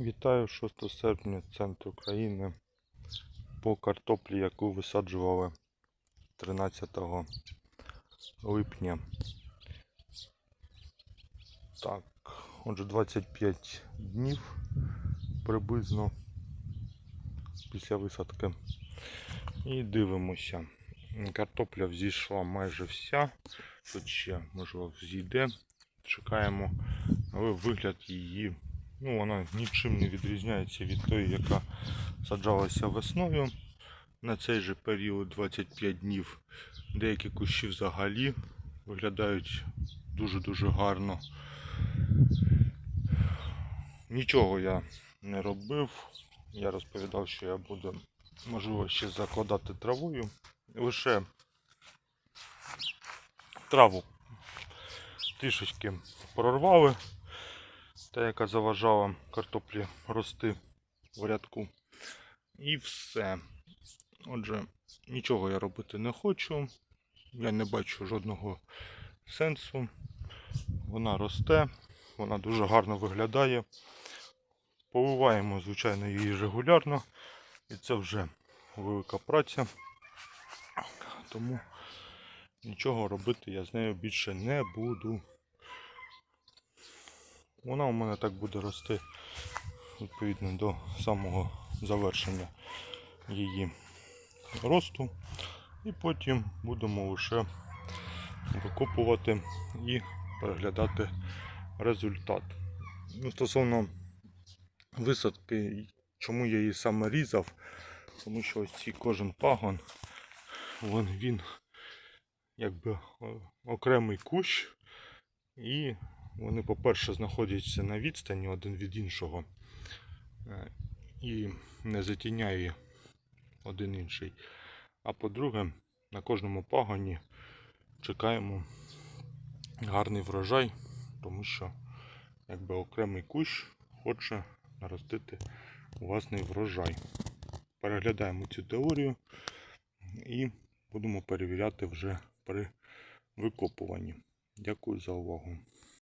Вітаю 6 серпня, центр України. По картоплі, яку висаджували 13 липня. Так, отже, 25 днів приблизно після висадки. І дивимося. Картопля взійшла майже вся. Тут ще, можливо, взійде. Чекаємо, але вигляд її ну, вона нічим не відрізняється від тої, яка саджалася весною. На цей же період 25 днів деякі кущі взагалі виглядають дуже-дуже гарно. Нічого я не робив. Я розповідав, що я буду, можливо, ще закладати травою. Лише траву трішечки прорвали та яка заважала картоплі рости в рядку. І все. Отже, нічого я робити не хочу. Я не бачу жодного сенсу. Вона росте, вона дуже гарно виглядає. Поливаємо, звичайно, її регулярно. І це вже велика праця. Тому нічого робити я з нею більше не буду. Вона у мене так буде рости відповідно до самого завершення її росту. І потім будемо лише викопувати і переглядати результат. Ну, Стосовно висадки, чому я її саме різав, тому що ось цей кожен пагон, він, він якби окремий кущ і вони, по-перше, знаходяться на відстані один від іншого е, і не затіняє один інший. А по-друге, на кожному пагоні чекаємо гарний врожай, тому що якби окремий кущ хоче наростити власний врожай. Переглядаємо цю теорію і будемо перевіряти вже при викопуванні. Дякую за увагу.